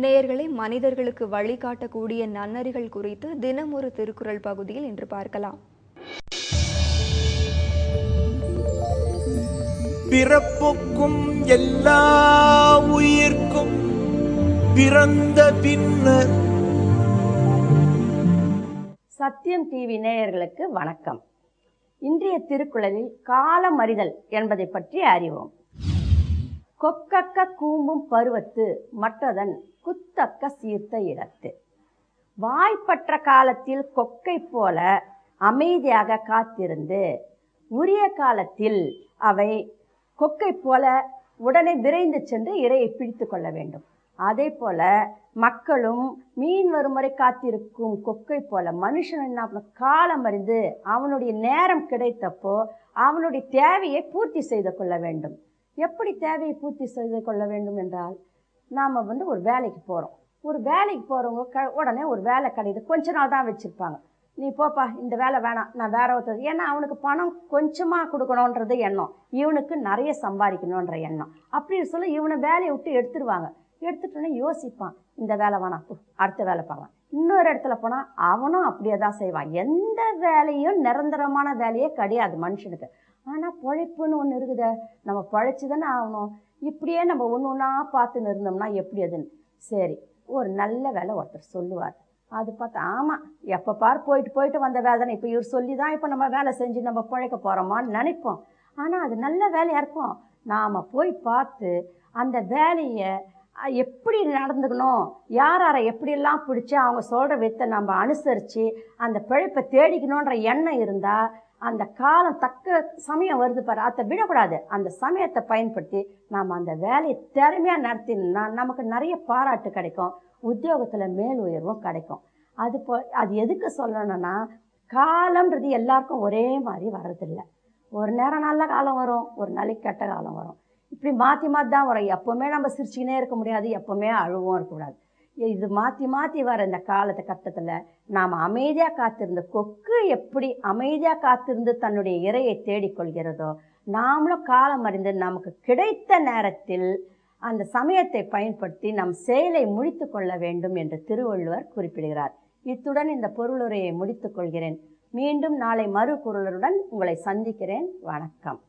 நேயர்களை மனிதர்களுக்கு வழிகாட்டக்கூடிய நன்னறிகள் குறித்து தினம் ஒரு திருக்குறள் பகுதியில் இன்று பார்க்கலாம். பிறப்புக்கும் எல்லா உயிர்க்கும் பிறந்த பின்னர். சத்தியம் டிவி நேயர்களுக்கு வணக்கம். இன்றைய திருக்குறளில் காலமறிதல் என்பதை பற்றி அறிவோம். கொக்கக்க கூம்பும் பருவத்து மற்றதன் குத்தக்க சீர்த்த இடத்து. வாய்ப்பற்ற காலத்தில் கொக்கை போல அமைதியாக காத்திருந்து உரிய காலத்தில் அவை கொக்கை போல உடனே விரைந்து சென்று இரையை பிடித்து கொள்ள வேண்டும். அதே போல மக்களும் மீன் வரும் வரை காத்திருக்கும் கொக்கை போல மனுஷன் என்ன காலம் அறிந்து அவனுடைய நேரம் கிடைத்தப்போ அவனுடைய தேவையை பூர்த்தி செய்து கொள்ள வேண்டும். எப்படி தேவையை பூர்த்தி செய்து கொள்ள வேண்டும் என்றால் நாம் வந்து ஒரு வேலைக்கு போகிறோம் ஒரு வேலைக்கு போகிறவங்க க உடனே ஒரு வேலை கிடையாது கொஞ்ச நாள் தான் வச்சுருப்பாங்க. நீ போப்பா இந்த வேலை வேணாம் நான் வேற ஒருத்தர். ஏன்னா அவனுக்கு பணம் கொஞ்சமாக கொடுக்கணுன்றது எண்ணம். இவனுக்கு நிறைய சம்பாதிக்கணுன்ற எண்ணம். அப்படின்னு சொல்லி இவனை வேலையை விட்டு எடுத்துருவாங்க. எடுத்துட்டோன்னே யோசிப்பான். இந்த வேலை வேணாம் அடுத்த வேலை பார்க்கலாம். இன்னொரு இடத்துல போனால் அவனும் அப்படியே தான் செய்வான். எந்த வேலையும் நிரந்தரமான வேலையே கிடையாது மனுஷனுக்கு. ஆனால் பொழைப்புன்னு ஒன்று இருக்குதே. நம்ம பொழைச்சி தானே ஆகணும். இப்படியே நம்ம ஒன்று ஒன்றா பார்த்துன்னு இருந்தோம்னா எப்படி அதுன்னு? சரி ஒரு நல்ல வேலை ஒருத்தர் சொல்லுவார். அது பார்த்தா ஆமாம் எப்போ பார் போயிட்டு போயிட்டு வந்த வேலை தானே இப்போ இவர் சொல்லி தான் இப்போ நம்ம வேலை செஞ்சு நம்ம பிழைக்க போகிறோமான்னு நினைப்போம். ஆனால் அது நல்ல வேலையாக இருக்கும். நாம் போய் பார்த்து அந்த வேலையை எப்படி நடந்துக்கணும்? யார் யாரை எப்படியெல்லாம் பிடிச்சி அவங்க சொல்கிற வித்தை நம்ம அனுசரித்து அந்த பிழைப்பை தேடிக்கணுன்ற எண்ணம் இருந்தால் அந்த காலம் தக்க சமயம் வருது பாரு. அதை விடக்கூடாது. அந்த சமயத்தை பயன்படுத்தி நாம் அந்த வேலையை திறமையாக நடத்தினா நமக்கு நிறைய பாராட்டு கிடைக்கும். உத்தியோகத்தில் மேல் உயர்வும் கிடைக்கும். அது போ அது எதுக்கு சொல்லணும்னா காலம்ன்றது எல்லாருக்கும் ஒரே மாதிரி வர்றதில்ல. ஒரு நேரம் நல்ல காலம் வரும் ஒரு நாளைக்கு கெட்ட காலம் வரும். இப்படி மாற்றி மாற்றி தான் வரும். எப்போவுமே நம்ம சிரிச்சுக்கினே இருக்க முடியாது எப்போவுமே அழுவும் இருக்கக்கூடாது. இது மாற்றி மாற்றி வர இந்த காலத்து கட்டத்தில் நாம் அமைதியாக காத்திருந்த கொக்கு எப்படி அமைதியாக காத்திருந்து தன்னுடைய இறையை தேடிக்கொள்கிறதோ நாமளும் காலம் அறிந்து நமக்கு கிடைத்த நேரத்தில் அந்த சமயத்தை பயன்படுத்தி நம் செயலை முடித்து கொள்ள வேண்டும் என்று திருவள்ளுவர் குறிப்பிடுகிறார். இத்துடன் இந்த பொருளுரையை முடித்துக் கொள்கிறேன். மீண்டும் நாளை மறு குரலுடன் உங்களை சந்திக்கிறேன். வணக்கம்.